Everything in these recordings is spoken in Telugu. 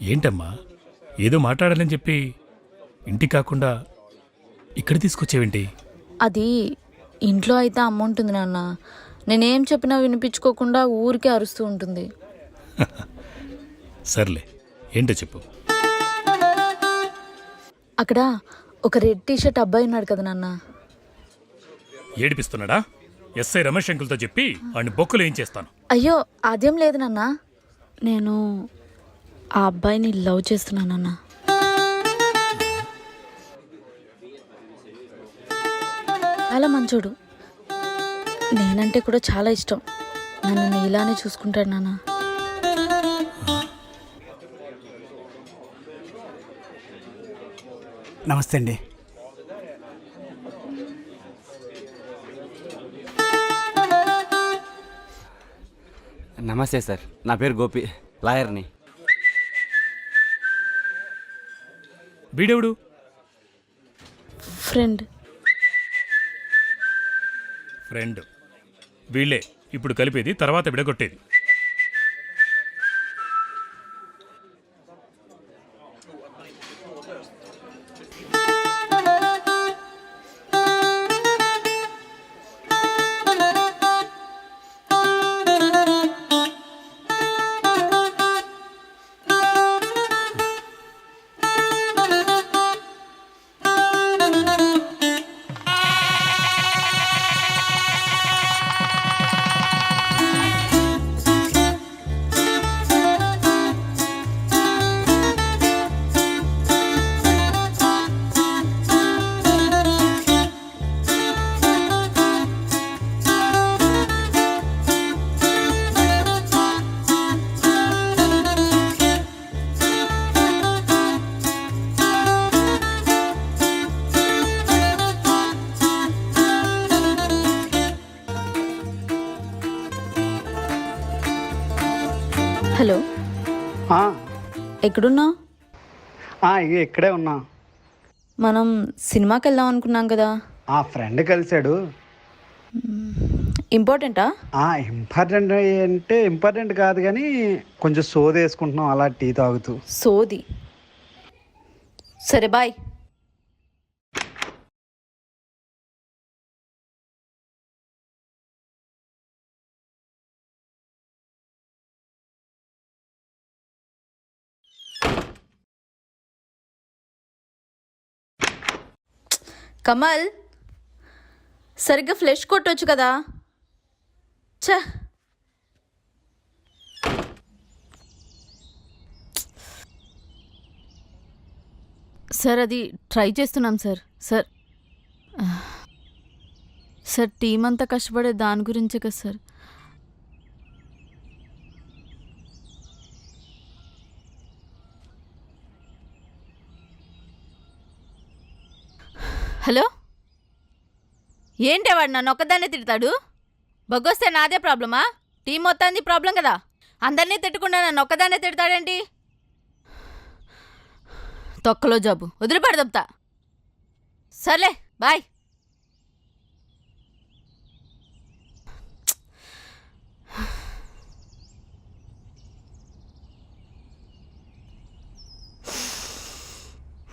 ఏంటమ్మా? ఏదో మాట్లాడాలని చెప్పి ఇంటికి కాకుండా ఇక్కడ తీసుకొచ్చేవేంటి? అది ఇంట్లో అయితే అమ్మ ఉంటుంది నాన్న. నేనేం చెప్పినా వినిపించుకోకుండా ఊరికే అరుస్తూ ఉంటుంది. సర్లే ఏంటో చెప్పు. అక్కడ ఒక రెడ్ టీ షర్ట్ అబ్బాయి ఉన్నాడు కదా నాన్న. ఏడిపిస్తున్నాడా? ఎస్ఐ రమేష్ అంకుల్తో చెప్పి వాడిని బొక్కులు ఏం చేస్తాను? అయ్యో అదేం లేదు నాన్న. నేను ఆ అబ్బాయిని లవ్ చేస్తున్నానన్న చాలా మంచోడు. నేనంటే కూడా చాలా ఇష్టం. నన్ను ఇలానే చూసుకుంటాడు నాన్న. నమస్తే అండి. నమస్తే సార్. నా పేరు గోపి లాయర్ని. వీడెవడు? ఫ్రెండ్. ఫ్రెండ్. వీళ్ళే. ఇప్పుడు కలిపేది తర్వాత విడగొట్టేది. హలో. ఆ, ఎక్కడున్నావు ఆ, ఇగ ఇక్కడే ఉన్నా. మనం సినిమాకి వెళ్దాం అనుకున్నాం కదా. ఆ ఫ్రెండ్ కలిశాడు. ఇంపార్టెంటా? ఆ ఇంపార్టెంట్ అంటే ఇంపార్టెంట్ కాదు కానీ కొంచెం సోది వేసుకుంటున్నాం అలా టీ తాగుతూ. సోది. సరే బాయ్. కమల్ సరిగ్గా ఫ్లెష్ కొట్టొచ్చు కదా. చ సార్ అది ట్రై చేస్తున్నాం సార్. సార్ సార్ టీం అంతా కష్టపడే దాని గురించే కదా సార్. హలో? ఏంటి వాడు నన్ను ఒక్కదాన్నే తిడతాడు? బొగ్గొస్తే నాదే ప్రాబ్లమా? టీం మొత్తాన్ని ప్రాబ్లం కదా? అందరినీ తిట్టకుండా నన్ను ఒక్కదాన్నే తిడతాడేంటి? తొక్కలో జాబు. వదిలిపెడదప్తా సర్లే బాయ్.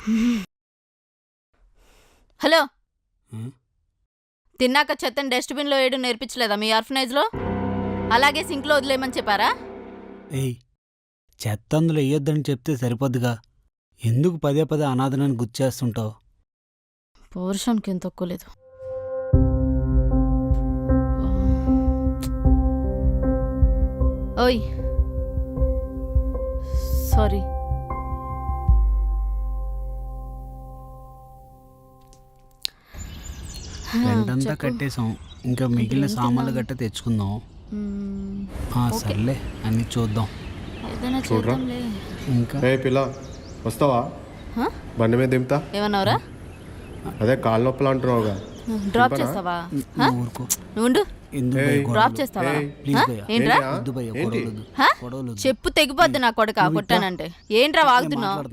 Hmm. తిన్నాక చెత్తని డస్ట్బిన్లో వేయడం నేర్పించలేదా మీ ఆర్ఫనైజ్లో? అలాగే సింక్లో వదిలేయమని చెప్పారా? ఏయ్ చెత్త అందులో వేయొద్దని చెప్తే సరిపోద్దుగా. ఎందుకు పదే పదే అనాథనని గుర్చేస్తుంటావు పౌరుషానికి ఏం తక్కువ లేదు. ఓయ్. సారీ. రెండంతా కట్టేసాం ఇంకా మిగిలిన సామాన్లు గట్ట తెచ్చుకుందాం ఆ, సర్లే అన్ని చూద్దాం ఏదైనా చూడరా. చూద్దాంలే ఇంకా ఏ పిల్ల వస్తావా హ? బండి మీద దింపుతా ఏమన్నావురా అదే కాళ్ళ నొప్పులు అంటున్నావుగా డ్రాప్ చేస్తావా హ? నువ్వు ఊరుకో నువ్వు ఉండు. ఎందుకు. భయ? డ్రాప్ చేస్తావా ఏయ్, ప్లీజ్ హ? భయ్యా. ఏంట్రా ఏంటి? వద్దు భయ్యా, ఏంటి? గొడవలొద్దు. హ? గొడవలొద్దు. చెప్పు తెగిపోద్ది నా కొడుక కొట్టానంటే ఏంట్రా వాగుతున్నావు